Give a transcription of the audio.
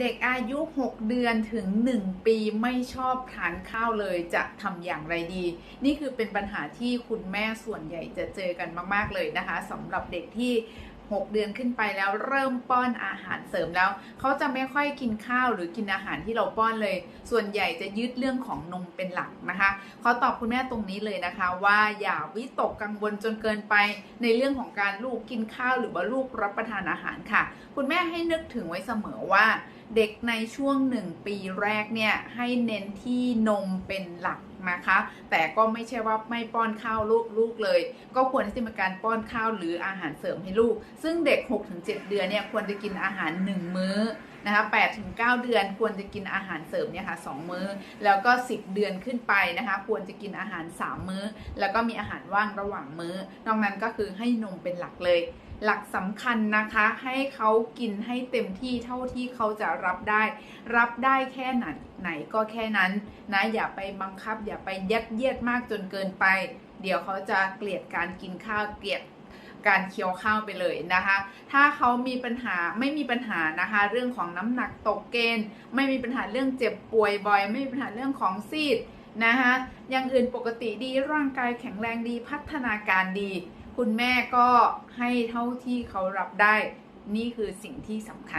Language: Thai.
เด็กอายุ 6 เดือนถึง 1 ปีไม่ชอบทานข้าวเลยจะทำอย่างไรดี นี่คือเป็นปัญหาที่คุณแม่ส่วนใหญ่จะเจอกันมาก ๆ เลยนะคะสำหรับเด็กที่ 6 เดือนขึ้นไปแล้วเริ่มป้อนอาหารเสริมแล้ว เขาจะไม่ค่อยกินข้าวหรือกินอาหารที่เราป้อนเลย ส่วนใหญ่จะยึดเรื่องของนมเป็นหลักนะคะขอตอบคุณแม่ตรงนี้เลยนะคะ ว่าอย่าวิตกกังวลจนเกินไปในเรื่องของการลูกกินข้าวหรือว่าลูกรับประทานอาหารค่ะ คุณแม่ให้นึกถึงไว้เสมอว่า เด็กในช่วงหนึ่งปีแรกเนี่ยให้เน้นที่นมเป็นหลัก นะคะ แต่ก็ไม่ใช่ว่าไม่ป้อนข้าวลูกลูกเลย ก็ควรที่จะมีการป้อนข้าวหรืออาหารเสริมให้ลูก ซึ่งเด็ก 6-7 เดือนเนี่ยควรจะกินอาหาร 1 มื้อนะคะ8-9เดือนควรจะกินอาหารเสริมเนี่ยค่ะ2มื้อ แล้วก็10เดือนขึ้นไปนะคะ ควรจะกินอาหาร3มื้อ แล้วก็มีอาหารว่างระหว่างมื้อ นอกนั้นก็คือให้นมเป็นหลักเลย หลักสำคัญนะคะ ให้เขากินให้เต็มที่เท่าที่เขาจะรับได้ รับได้แค่ไหนไหนก็แค่นั้นนะอย่าไปบังคับ อย่าไปยัดเยียดมากจนเกินไป เดี๋ยวเขาจะเกลียดการกินข้าวเกลียดการเคี้ยวข้าวไปเลยนะคะ ถ้าเขามีปัญหาไม่มีปัญหานะคะ เรื่องของน้ำหนักตกเกณฑ์ ไม่มีปัญหาเรื่องเจ็บป่วยบ่อย ไม่มีปัญหาเรื่องของซีดนะคะอย่างอื่นปกติดีร่างกายแข็งแรงดีพัฒนาการดี คุณแม่ก็ให้เท่าที่เขารับได้ นี่คือสิ่งที่สำคัญ